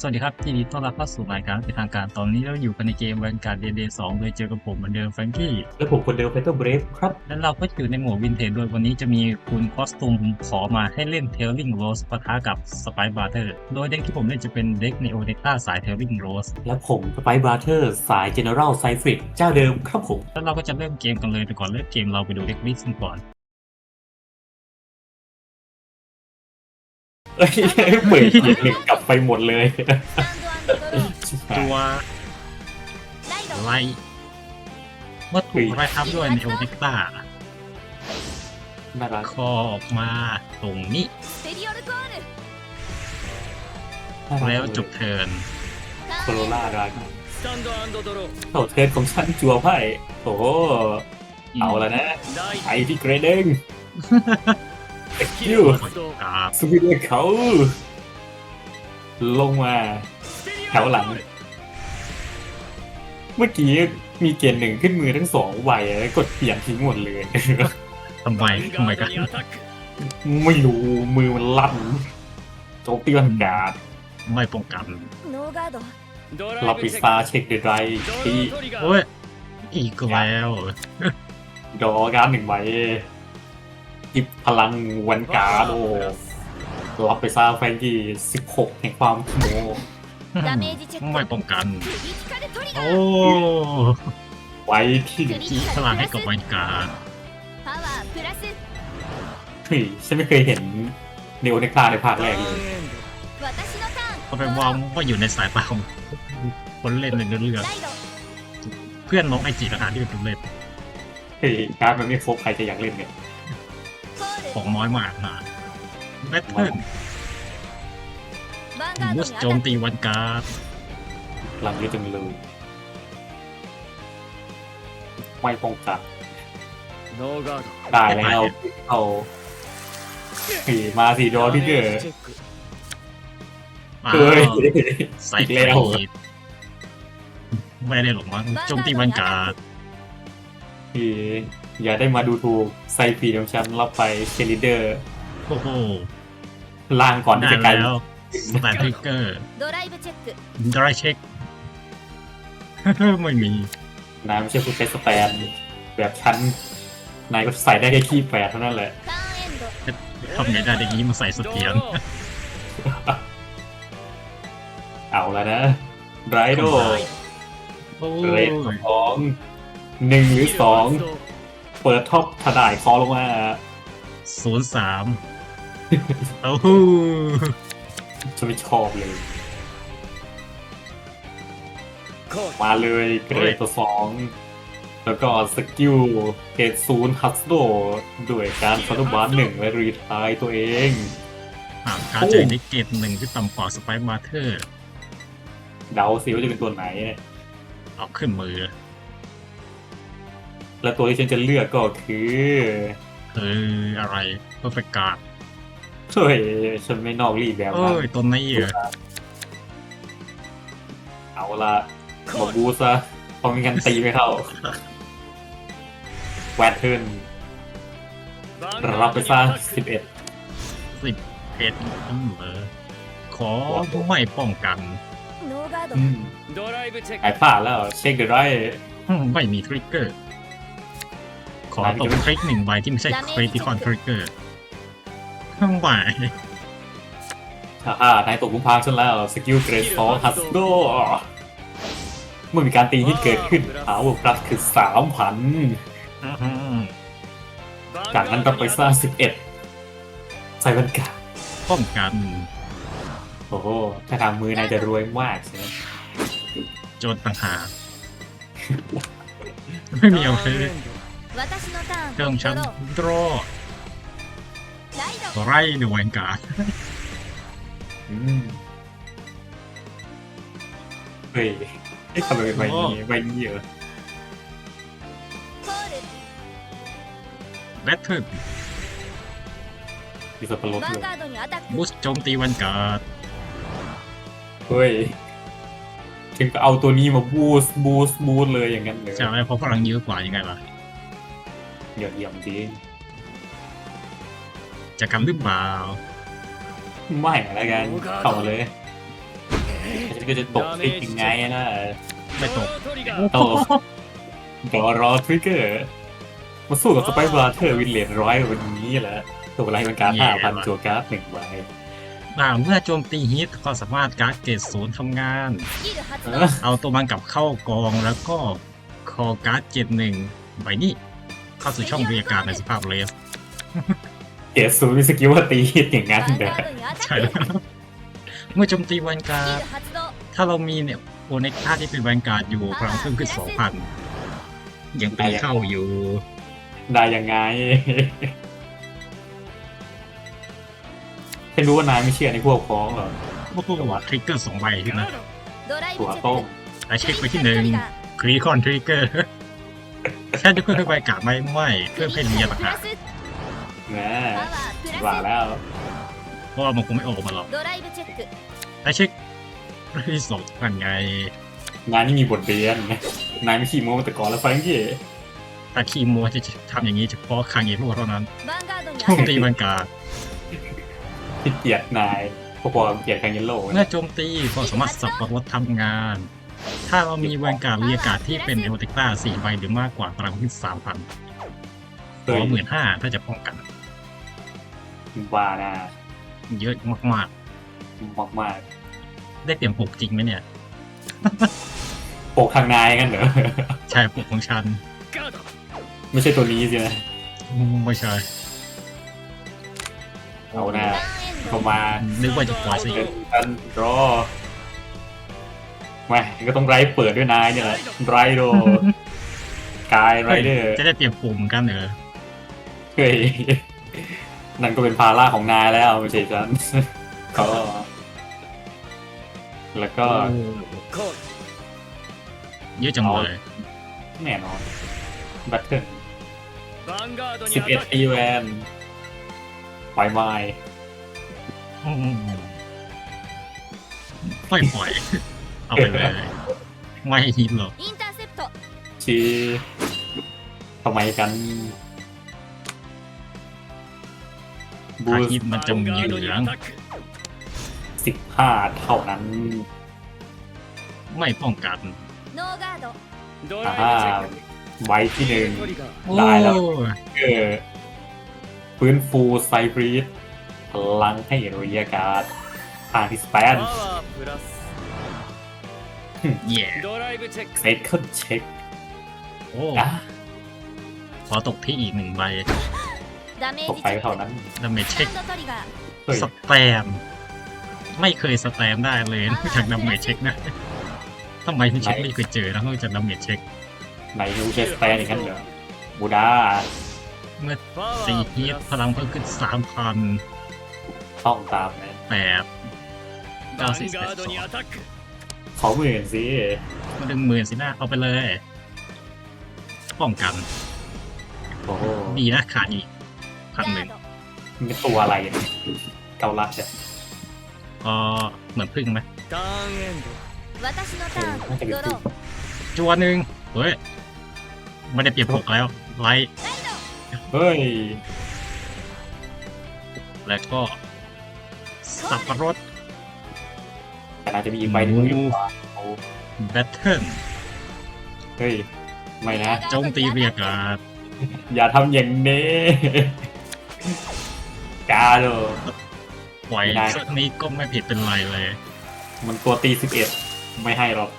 สวัสดีครับยินดีต้อนรับเข้าสู่รายการเป็นทางการตอนนี้เราอยู่กันในเกมแวนการ์ดเดย์สองโดยเจอกับผมเหมือนเดิมแฟรงกี้และผมคนเดิมเฟเตอร์เบรฟครับ และเราก็อยู่ในหมวดวินเทจโดยวันนี้จะมีคุณคอสตูมขอมาให้เล่นเทลลิงโรสปะทะกับสไปบาร์เทอร์โดยเด็กที่ผมเล่นจะเป็นเด็กในโอเดต้าสายเทลลิงโรสและผมสไปบราเธอร์สาย General c y f r i c เจ้าเดิมครับผมแล้วเราก็จะเริ่มเกมกันเลยแต่ก่อนเริ่มเกมเราไปดูเด็กลิสต์ก่อน เปิดอีกลับไปหมดเลยตัวอะไรว่ตถูกไรครับด้วยในโอเนกตาารัออกมาตรงนี้ แล้วจบเทินโคโรล่ารักโถเทิร์นของฉันจัวไพ่โอ้เอาละนะไอพี่เกรดเด้ง คิวสปิเดเขาลงมา แถวหลัง เมื่อกี้มีเกณฑ์หนึ่งขึ้นมือทั้งสองไว้กดเปลี่ยนทิ้งหมดเลยทำไมทำไมกันไม่รู้มือมันลั่นโจเตีวันกาดไม่ป้องกันเราปิดตาเช็คเดรไรที่โอ้ยอีกแล้วดอการหนึ่งไว้ กิบพลังวันการโอรับไปซาแฟนกี้16แห่งความโมไม่ป้องกัน โอ้ ไว้ที่ที่พลังให้กับวันการถี่ฉันไม่เคยเห็นเนโอเนคลาในภาคแรกเลยเป็นวอมว่าอยู่ในสายตาของคนเล่นในเนเรื่องเพื่อนน้องไอจีแล้วอ่านที่เป็นคนเล่นเฮ้ยการมันไม่ครบใครจะอยากเล่นเนี่ย ของน้อยมากฮะแบทเทิลมูสโจมตีวันการ์ดหลังยอดจึงเลยไม่ป้องกันตายแล้วเขาสี่มาสี่โดนที่เจอเฮ้ยใส่แล้วไม่ได้หรอกมั้งโจมตีวันการ์ดอย่าได้มาดูถูก ไซฟีของฉันรับไปเชลิเดอร์ โอ้โห ล่างก่อนที่ ได้ จะกลาย แล้วสแตนทริกเกอร์ ドライブチェック ดรายเช็ค ไม่มี นายไม่ใช่ผู้ใช้สแตนแบบฉันนายก็ใส่ได้แค่ขี้แปดเท่านั้นแหละ ターンエンド ทำไงได้อย่างนี้มาใส่เส ド ถียร ロー เอาแล้วนะไรโด โอ้ เรท ย สองหนึ่งหรือสอง 発動 เปิดท็อปถดายคอลงมาศูนย์สามโอ้โหฉันไม่ชอบเลยコーมาเลยเกรดตัวสองแล้วก็สกิลเกรดศูนย์ฮัสโดด้วยการฟัตบาร์หนึ่งและรีทายตัวเองหากการเจอในเกตหนึ่งที่ต่ำกว่าสไปมาเธอร์ เดาสิว่าจะเป็นตัวไหนเนี่ยเอาขึ้นมือ และตัวที่ฉันจะเลือกก็คือเอออะไรเพื่อประกาดเฮ้ยฉันไม่นอกรีแบบนั้เอ้นต้นนี้เหรอเอาละมาบูซะเพอมีกันตีไม่เข้าแวดเทินรับไปซะสิบเอ็ดสิบเอ็ดเหรอขอไม่ป้องกันノーガ、ไอ้พลาแล้วเช็คได้ ไม่มีทริกเกอร์ อตกคลิกหนึ่งใบที่ไม่ใช่คริติคอนทริกเกอร์ทั้งใบฮ่าฮ่านายตกกุมพางฉันแล้ว สกิลเกรดสองฮัสโดเมื่อมีการตีที่เกิดขึ้นพาวเวอร์พลัสคือสามพันจากนั้นรับไปสร้างสิบเอ็ดใส่บรรกาป้องกัน โอ้โหถ้าทำมือนายจะรวยมากใช่ไหมโจทต่างหากไม่มีเอาเลย เครื่องฉันโดรไรหน่วยการเฮ้ยไอ้ทำไมใบนี้ใบนี้เยอะแบทเทิลมีสับปะรดเลยบูสโจมตีวันการดเฮ้ยถึงก็เอาตัวนี้มาบูสบูสบูสเลยอย่างนั้นเลยใช่ไหมเพราะพลังเยอะกว่ายังไงล่ะ ยอดเยี่ยมดีจะกันหรือเปล่าไม่อะไรกันเข้าเลยฉันก็จะตกทิกยังไงนะไม่ตกโตรอรอทริกเกอร์มาสู้กับสไปร์บาร์เทอร์วินเลนร้อยวันนี้แหละตัวไรมันการห้าพันตัวการ์ดหนึ่งใบต่างเมื่อโจมตีฮิตก็สามารถการ์ดเกรดศูนย์ทำงาน เอาตัวมันกลับเข้ากองแล้วก็คอการ์ดเกรดหนึ่งใบนี้ เข้าสู่ช่องบรรยากาศในสภาพเลฟเกียสูมีสกิลว่าตีตอย่างนั้นเด้อใช่แล้วเมื่อโจมตีแวนการ์ดถ้าเรามีเนี่ยโอเนค่าที่เป็นแวนการ์ดอยู่พลังเพิ่มขึ้นสองพันยังตีเข้าอยู่ ได้ยังไงฉันรู้ว่านายไม่เชื่อในพวกพ้องหรอพวกหัวทริกเกอร์สองใบใช่ไหมตัวต้มไอเช็คไปที่หนึ่งครีคอนทริกเกอร์ แค่จะเพื่อนไปกาะไม่ไม่เพื่อเพื่อเมียต่างหากแหมว่าแล้วเพราะว่ามันคงไม่ออกมาหรอกไอเช็คที่สองกันไงนายนี่มีบทเรียนนายไม่ขี่โม้แต่ก่อนแล้วฟังกี้แต่ขี่โม้จะทำอย่างนี้เฉพาะคังเอโร่เท่านั้นโจมตีบังกาที่เกียดนายพอๆเกียดคังเอโร่เมื่อโจมตีความสามารถสับปะรดทำงาน ถ้าเรามีแวนการ์ดเรียกาศที่เป็นเอโวติก้าสี่ใบหรือมากกว่าตารางที่สามพันขอหมื่นห้าถ้าจะป้องกัน บ้านะเยอะมากมากมากๆ ได้เตรียมปกจริงไหมเนี่ยปกข้างในกันเหรอ ใช่ปกของฉัน ไม่ใช่ตัวนี้สินะไม่ใช่ เอาหน้าเข้ามานึกว่าจะปล่อยสิกันรอ ไม่ก็ต้องไรเปิดด้วยนายเนี่ยแหละไรโดกายไรเดอร์จะได้เตรียมปุ่มเหมือนกันเหรอเฮ้ยนั่นก็เป็นภาระของนายแล้วไม่ใช่ฉันก็แล้วก็เยอะจังเลยแน่นอนบัตเทิลสิบเอ็ดอีแวนปล่อยไม้ปล่อยปล่อย เอาไปเลย ไม่ฮิตหรอก インターセプト ชีทำไมกันบู ถ้า ส ฮิตมันจะ クヴァン มี ガー เห ド ลื に อง アタック สิบห้าเท่านั้น ไม่ป้องกัน ノーガードド อ่า ライブチェック ใบที่หนึ่ง トリガー ได้แล้ว โอ้ เออฟื้นฟูไซบรีดพลังให้เรียการ์ดทางที่สแปน パワープラス เย่ไซเคิลเช็คโอ้พอตกที่อีกหนึ่งใบตกไปเท่านั้นดาเมจเช็คสแตมไม่เคยสแตมได้เลยจากดาเมจเช็คนะทำไมพี่เช็คไม่เคยเจอนะนอกจากดาเมจเช็คไหนรู้จะสแตมอีกางนั้นเหรบูดาเมื่อสี่ฮีทพลังเพิ่มขึ้นสามพันต้องตามนะแปดเก้าสิบแปดสอง ขอหมื่นสิ มาดึงหมื่นสินะเอาไปเลย ป้องกัน โอ้โห ดีนะขาดอีกพัน ガ หนึ่ง ード มันเป็นตัวอะไรเนี่ยเกาลัดเนี่ย ก็เหมือนพึ่งไหม ターンエンド私のターンドロー จัวหนึ่งเฮ้ยไม่ได้เปรียบปกแล้ว ไลท์ เฮ้ย แล้วก็สับปะรด าจจะมีอีกใบหนึ่งอยู่แบทเทิลเฮ้ย ไม่นะจงตีเรียการัอย่าทำอย่างนี้ กาโลปล่อยครั้งนี้ก็ไม่ผิดเป็นไรเลย มันตัวตีสิบเอ็ดไม่ให้หรอก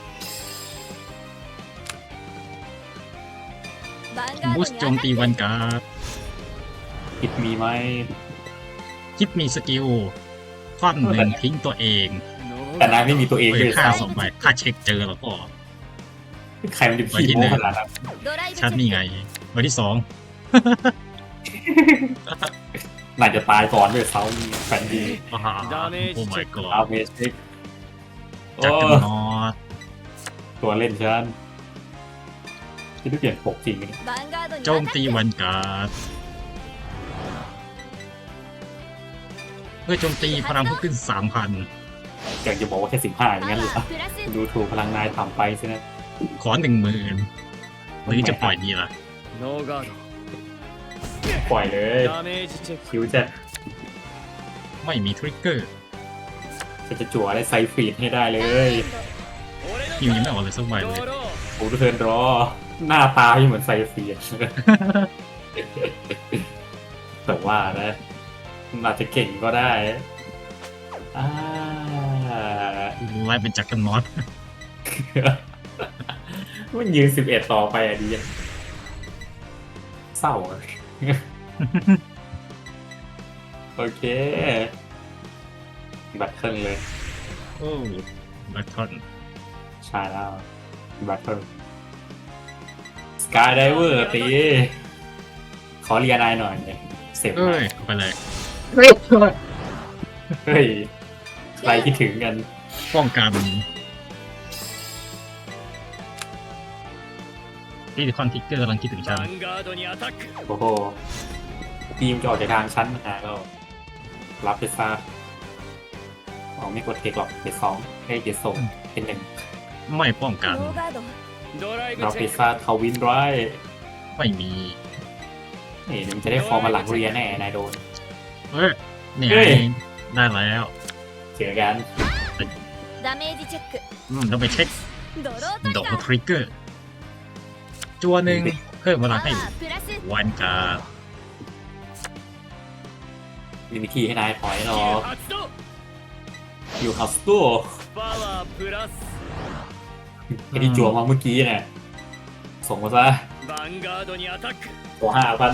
บูสจงตีวันกาคิดมีไหมคิดมีสกิลคว่ำหนึ่งทิ้งตัวเอง แต่นางไม่มีตัวเองเลยค่าสองใบค่าเช็คเจอแล้วก็ใครมันจะขี้โม้ขนาดนั้นชัดนี่ไงวันที่สองน่าจะตายก่อนด้วยเซาแฟนดีโอ้ my god อาเมชิกจักรนอตัวเล่นฉันที่เปลี่ยนปกจริงไหมโจมตีวันการ์ดเพื่อโจมตีพลังเพิ่มขึ้นสามพัน อยากจะบอกว่าแค่สิบห้าอย่างนั้นเหรอดูถูกพลังนายทำไปใช่ไหมขอหนึ่งหมื่นหรือจะปล่อยดีล่ะปล่อยเลยคิวจัดไม่มีทริกเกอร์จะจะจั่วอะไรไซฟีดให้ได้เลยคิวยังไม่ออกเลยสักใบเลยโอ้เทิร์นรอ หน้าตาที่เหมือนไซฟีดแต่ว่านะอาจจะเก่งก็ได้อ่า ไล่เป็นจักรนอตมันยืนสิบเอ็ดต่อไปอะดีอะเศร้าอะโอเค บัตเทิลเลย โอ้บัตทอนใช่แล้ว บัตเทิลสกายไดเวอร์ตี ขอเรียนายหน่อยเนี่ยเสร็จเอ้ยเอาไปเลย เฮ้ย ใครคิดถึงกันป้องกันนี่คอนทิกเกอร์กำลังคิดถึงฉันโอ้โหทีมจะออกจากทางชั้นมาหาเรารับเดซ่าเอาไม่กดเทคหรอกเดสองให้เดสองเป็นหนึ่งไม่ป้องกันเราเดซ่าเขาวินไรไม่มีนี่มันจะได้ฟอร์มมาหลังเรียนแน่นายโดนเฮ้ยเนี่ยได้แล้ว เจอกัน ダメージチェック อืมต้องไปเช็ค ドロート ด リ อก ガー ทริกเกอร์ จัวหนึ่งเพิ่มพ パ ลั ワ งให้ ープラス วันการ์ด มีวิธีให้นายถอยหรอ 発動 อยู่ฮัสตู パワープラス ไอ้ที่จั่วมาเมื่อกี้เนี่ยส่งมาซะ ヴァンガードにアタック ตัวห้าพัน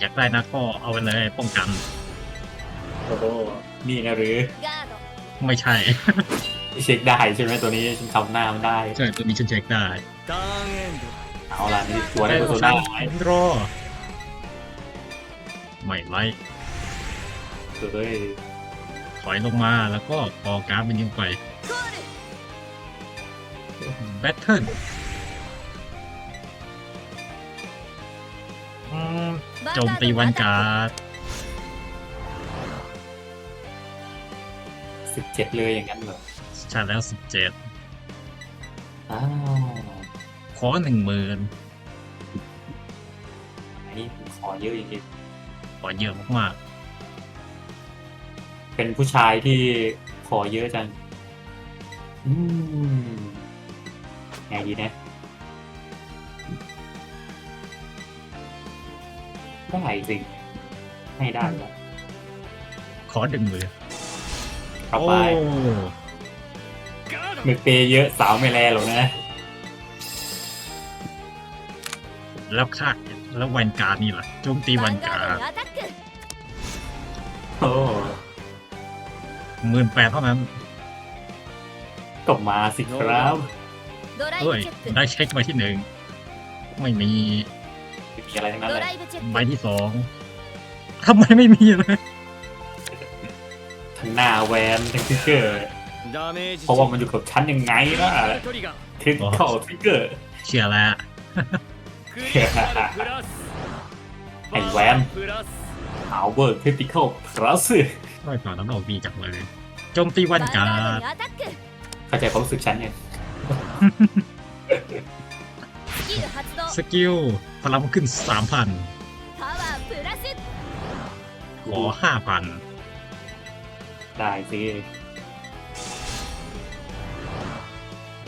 อยากได้นะก็เอาไปเลยป้องกัน โอ้โหนี่นะหรือไม่ใช่ เช็คได้ใช่ไหมตัวนี้ฉันทำหน้ามันได้ใช่ตัวนี้ฉันเช็คได้ เอาล่ะนี่ตัวได้ตัวได้รอไม่ไม่เลยถอยลงมาแล้วก็พอการ์ดมันยิงไปแบทเทิลโจมตีวันการ์ด สิบเจ็ดเลยอย่างนั้นเหรอใช่แล้วสิบเจ็ดอ้าวขอหนึ่งหมื่นอันนี้ผมขอเยอะจริงขอเยอะมากๆเป็นผู้ชายที่ขอเยอะจัง อืมไงดีนะได้จริงให้ได้แล้ว ๆขอหนึ่งหมื่น้าไปมือเตย์เยอะสาวไม่แลหรอกนะ แล้วค่าแล้ววันการนี่แหละโจมตีวันการโอ้หมื่นแปดเท่านั้นก็มาสิครับเอ้ย ได้เช็คใบที่หนึ่ง ไม่มีมีอะไรทั้งนั้นเลยใบที่สองทำไมไม่มีเลย หน้าแวนทั้งทิกเกอร์เพราะว่ามันอยู่กับฉันยังไงล่ะคลิกเอร์ทิกเกอร์เขียแล้วไอแวนเอาเวอร์คริติคอลพลัสไม่ก่อนน้ำเอกมีจังเลยโจมตีวันการเข้าใจความรู้สึกฉันเนี่ยสกิลพลังขึ้นสามพันขอห้าพัน ได้สิ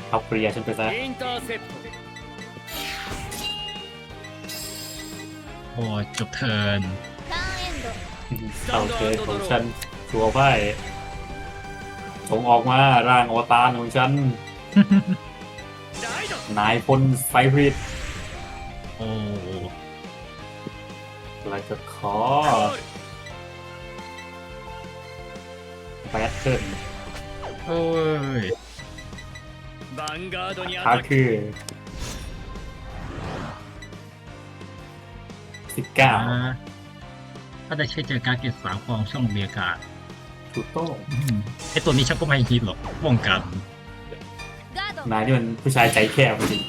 เอาเคลียร์ฉันไปซะ インターセプト โอ้จบเทิร์น ターンエンド เอาเคยของฉันชัวร์ไพ่ส่งออกมาร่างอวตารของฉัน ライド นายพลไซฟริด โอ้ เราจะขอ コール สขึ้นโอ้ยคาคือสิบเก้าถ้าได้ใช้เจอการเก็บสามของช่องเมียกาถูกต้องไอตัวนี้ชักก็ไม่ฮิตหรอกป้องกันนายนี่มันผู้ชายใจแคบจริง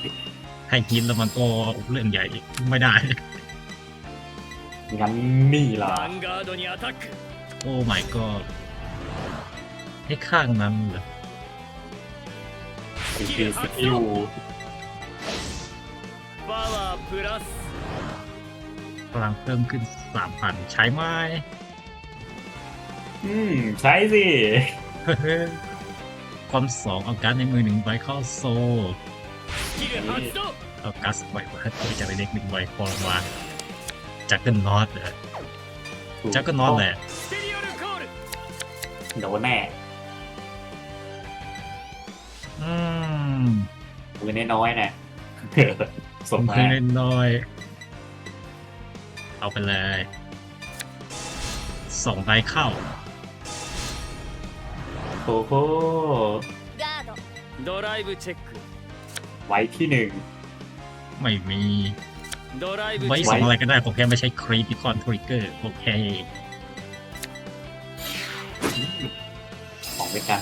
ให้กินแล้วมันก็เรื่องใหญ่ไม่ได้ งั้นมีล่ะโอ้ my god ให้ข้างนั้นเหรอสกิลสกิลพลังเพิ่มขึ้นสามพันใช้ไหมอืม ใช้สิ ความสองเอาการในมือหนึ่งใบเข้าโซ่เอากัสบไปว่าจะไปเล็กหนึ่งใบฟองมาจักรนอตเลยจักรนอตแหละโดนแน่ ม มือน้อยๆนะ สม ผม มา เคยเล่นน้อย เอาไปเลยสองใบเข้า โอ้โห ガードドライブチェック ไว้ที่หนึ่ง ไม่มี ドライブ ไว้ チェ ส ッ อง ク อะไรก็ได้ ผมแค่ไม่ใช่ครีติคอนทริกเกอร์โอเค ของด้วยกัน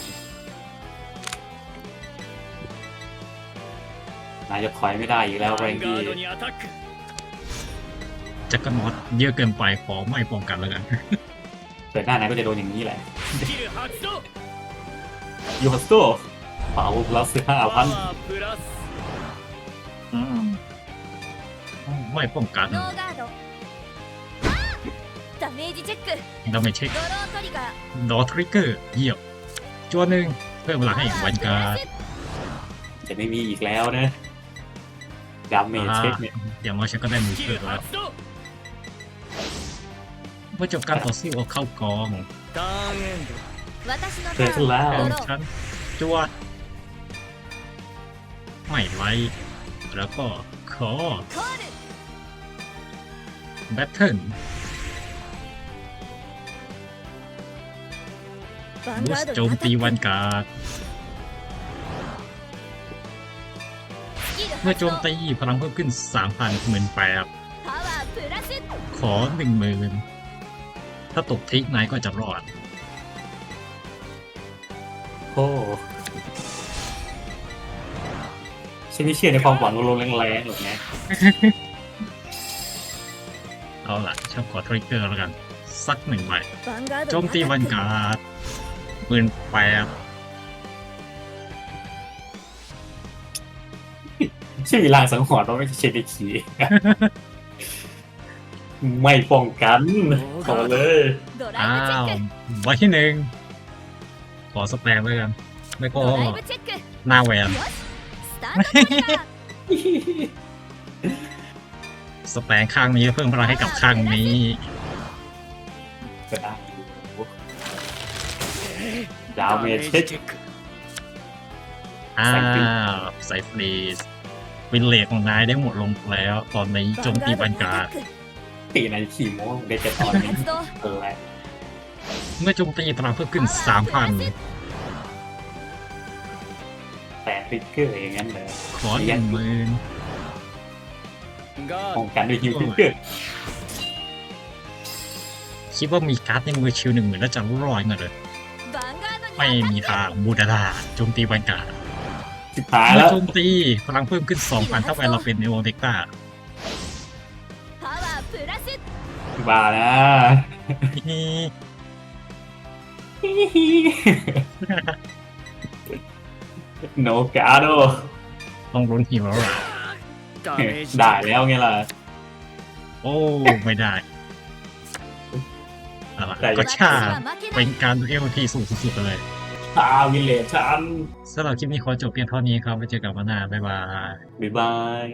นายจะคอยไม่ได้อีกแล้วแรงกี้จักรนอดเยอะเกินไปขอไม่ป้องกันแล้วกันเปิดหน้านายก็จะโดนอย่างนี้แหละยูฮัสโตเป่าพลัสห้าพันไม่ป้องกันดาเมจเช็คดาเมจเช็คดอทริกเกอร์เยี่ยมจวนหนึ่งเพิ่มเวลาให้วันการจะไม่มีอีกแล้วนะ ดาเมจเช็คเนี่ยอว่าฉัก็ได้มือเพื่อแล้วเมื่อจบการต่อสู้เอาเข้ากองเสร็จแล้วฉันจวดไม่ไรแล้วก็ขอแบทเทิลบูสโจมตีวันการ์ด มื่อโจมตีพลังเพิ่มขึ้น 3,000หมื่นแปดขอหนึ่งหมื่นถ้าตกทิกนายก็จะรอด โอ้ชีวิตเชื่อในความหวังลงแรงๆหรอกนะเอาล่ะชอบขอทริกเกอร์แล้วกัน สักหนึ่งใบโจมตีวันการ์ดหมื่นแปด ชื่อลางสังหรณ์ว่าไม่ใช่เชนิคีไม่ป้องกันขอเลยอ้าวイวェックใบหนึ่งขอสแปมด้วยกันไม่ก็หน้าแหวนสแปมข้างนี้เพิ่มพลังให้กับข้างนี้ดาวเมจเช็คอ้าวใส่ฟรีส เป็นเลกของนายได้หมดลงแล้ว ตอนนี้โจมตีบันกาตีในสี่โมงได้แจะตอนนี้เออเมื่อโจมตีตรังเพิ่มขึ้นสามพันแต่ฟิกเกอร์อย่างนั้นเลยขอหนึ่งหมื่นป้องกันด้วยฮิวทริกเกอร์คิดว่ามีการ์ดในมือชิวหนึ่งหมื่นแล้วจะรอดเงินเลยไม่มีทางบูดาดาโจมตีบันกา สิหายแล้วโจมตีพลังเพิ่มขึ้น 2,000เท่ากับเราเป็นในวงเด็กต้าบ้าแล้วโนกาโดต้องรุนหิวแล้วได้แล้วไงล่ะ โอ้ ไม่ได้ก็ชาเป็นการดูเอลที่สูงสุดเลย ชาวิลเลจชัน สำหรับคลิปนี้ขอจบเพียงเท่านี้ครับไว้เจอกันวันหน้าบ๊ายบาย บ๊ายบาย